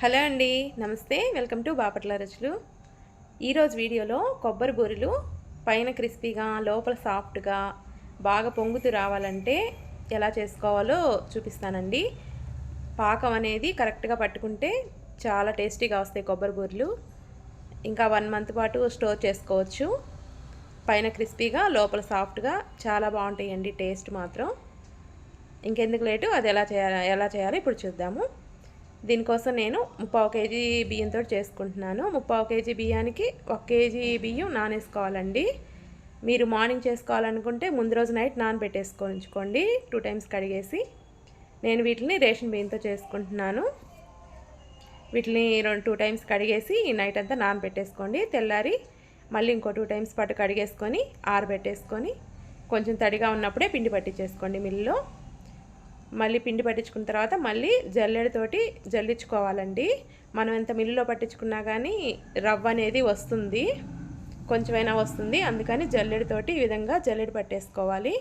Hello అండి నమస్తే. Welcome to Bapatla రుచులు. ఈరోజు వీడియోలో కొబ్బరి బూరెలు పైన క్రిస్పీగా లోపల సాఫ్ట్గా బాగా పొంగుతూ రావాలంటే ఎలా చేసుకోవాలో చూపిస్తానండి. పాకం అనేది కరెక్ట్గా పట్టుకుంటే చాలా టేస్టీగా వస్తాయి కొబ్బరి బూరెలు. ఇంకా వన్ మంత్ పాటు స్టోర్ చేసుకోవచ్చు. పైన క్రిస్పీగా లోపల సాఫ్ట్గా చాలా బాగుంటాయండి టేస్ట్ మాత్రం. ఇంకెందుకు లేటు అది ఎలా చేయాలి ఎలా చేయాలో ఇప్పుడు చూద్దాము. దీనికోసం నేను ముప్పావు కేజీ బియ్యంతో చేసుకుంటున్నాను. ముప్పావు కేజీ బియ్యానికి ఒక కేజీ బియ్యం నానేసుకోవాలండి. మీరు మార్నింగ్ చేసుకోవాలనుకుంటే ముందు రోజు నైట్ నానబెట్టేసుకొని ఉంచుకోండి టూ టైమ్స్ కడిగేసి నేను వీటిని రేషన్ బియ్యంతో చేసుకుంటున్నాను. వీటిని రెండు టూ టైమ్స్ కడిగేసి ఈ నైట్ అంతా నానబెట్టేసుకోండి. తెల్లారి మళ్ళీ ఇంకో టూ టైమ్స్ పాటు కడిగేసుకొని ఆరబెట్టేసుకొని కొంచెం తడిగా ఉన్నప్పుడే పిండి పట్టించేసుకోండి మిల్లులో. మళ్ళీ పిండి పట్టించుకున్న తర్వాత మళ్ళీ జల్లెడతోటి జల్లించుకోవాలండి. మనం ఎంత మిల్లులో పట్టించుకున్నా కానీ రవ్వ అనేది వస్తుంది. కొంచెమైనా వస్తుంది. అందుకని జల్లెడతోటి ఈ విధంగా జల్లెడ పట్టేసుకోవాలి.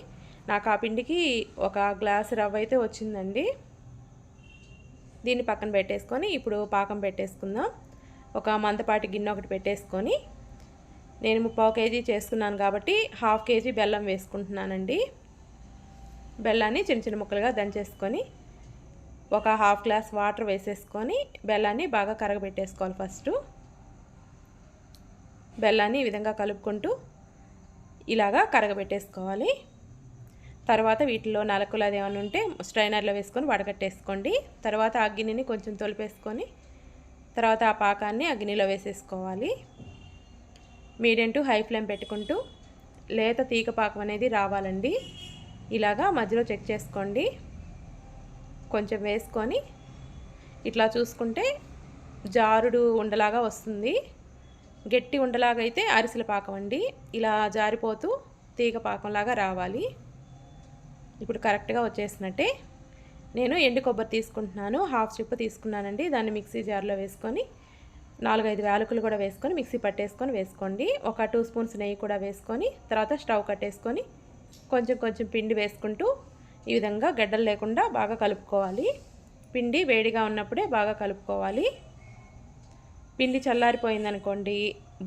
నాకు ఆ పిండికి ఒక గ్లాస్ రవ్వ అయితే వచ్చిందండి. దీన్ని పక్కన పెట్టేసుకొని ఇప్పుడు పాకం పెట్టేసుకుందాం. ఒక మందపాటి గిన్నె ఒకటి పెట్టేసుకొని నేను ముప్పావు కేజీ చేసుకున్నాను కాబట్టి హాఫ్ కేజీ బెల్లం వేసుకుంటున్నానండి. బెల్లాన్ని చిన్న చిన్న ముక్కలుగా దంచేసుకొని ఒక హాఫ్ గ్లాస్ వాటర్ వేసేసుకొని బెల్లాన్ని బాగా కరగబెట్టేసుకోవాలి ఫస్ట్. బెల్లాన్ని ఈ విధంగా కలుపుకుంటూ ఇలాగా కరగబెట్టేసుకోవాలి. తర్వాత వీటిలో నలకలు అది ఏమైనా ఉంటే స్ట్రైనర్లో వేసుకొని వడగట్టేసుకోండి తర్వాత ఆ గిన్నెని కొంచెం తొలిపేసుకొని తర్వాత ఆ పాకాన్ని అగ్నిలో వేసేసుకోవాలి. మీడియం టు హై ఫ్లేమ్ పెట్టుకుంటూ లేత తీగ పాకం అనేది రావాలండి. ఇలాగా మధ్యలో చెక్ చేసుకోండి. కొంచెం వేసుకొని ఇట్లా చూసుకుంటే జారుడు ఉండలాగా వస్తుంది. గట్టి ఉండలాగా అయితే అరిసెల పాకం అండి. ఇలా జారిపోతూ తీగ పాకంలాగా రావాలి. ఇప్పుడు కరెక్ట్గా వచ్చేసినట్టే నేను ఎండు కొబ్బరి తీసుకుంటున్నాను. హాఫ్ చిప్పు తీసుకున్నానండి. దాన్ని మిక్సీ జార్లో వేసుకొని నాలుగైదు వేలకులు కూడా వేసుకొని మిక్సీ పట్టేసుకొని వేసుకోండి. ఒక టూ స్పూన్స్ నెయ్యి కూడా వేసుకొని తర్వాత స్టవ్ కట్టేసుకొని కొంచెం కొంచెం పిండి వేసుకుంటూ ఈ విధంగా గడ్డలు లేకుండా బాగా కలుపుకోవాలి. పిండి వేడిగా ఉన్నప్పుడే బాగా కలుపుకోవాలి. పిండి చల్లారిపోయిందనుకోండి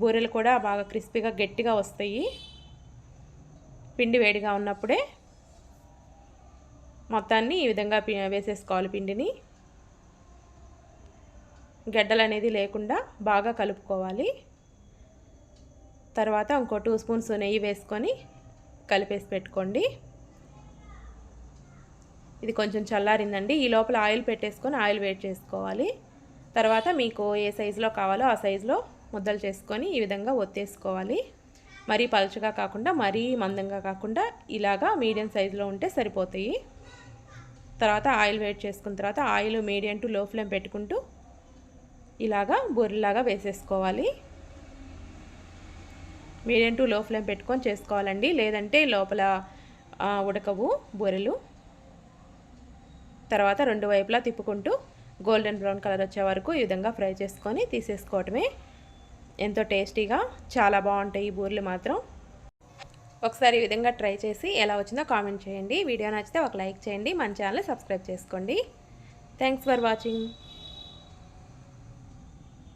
బూరెలు కూడా బాగా క్రిస్పీగా గట్టిగా వస్తాయి. పిండి వేడిగా ఉన్నప్పుడే మొత్తాన్ని ఈ విధంగా వేసేసుకోవాలి పిండిని. గడ్డలు అనేది లేకుండా బాగా కలుపుకోవాలి. తర్వాత ఇంకో టూ స్పూన్స్ నెయ్యి వేసుకొని కలిపేసి పెట్టుకోండి. ఇది కొంచెం చల్లారిందండి. ఈ లోపల ఆయిల్ పెట్టేసుకొని ఆయిల్ వేట్ చేసుకోవాలి. తర్వాత మీకు ఏ సైజులో కావాలో ఆ సైజులో ముద్దలు చేసుకొని ఈ విధంగా ఒత్తేసుకోవాలి. మరీ పలుచగా కాకుండా మరీ మందంగా కాకుండా ఇలాగా మీడియం సైజులో ఉంటే సరిపోతాయి. తర్వాత ఆయిల్ వేట్ చేసుకున్న తర్వాత oil medium to low flame పెట్టుకుంటూ ఇలాగా బొర్రెలాగా వేసేసుకోవాలి. మీడియం టు లో ఫ్లేమ్ పెట్టుకొని చేసుకోవాలండి. లేదంటే లోపల ఉడకవు బొరెలు. తర్వాత రెండు వైపులా తిప్పుకుంటూ గోల్డెన్ బ్రౌన్ కలర్ వచ్చే వరకు ఈ విధంగా ఫ్రై చేసుకొని తీసేసుకోవటమే ఎంతో టేస్టీగా చాలా బాగుంటాయి ఈ బూరెలు మాత్రం. ఒకసారి ఈ విధంగా ట్రై చేసి ఎలా వచ్చిందో కామెంట్ చేయండి. వీడియో నచ్చితే ఒక లైక్ చేయండి. మన ఛానల్ సబ్స్క్రైబ్ చేసుకోండి. Thanks for watching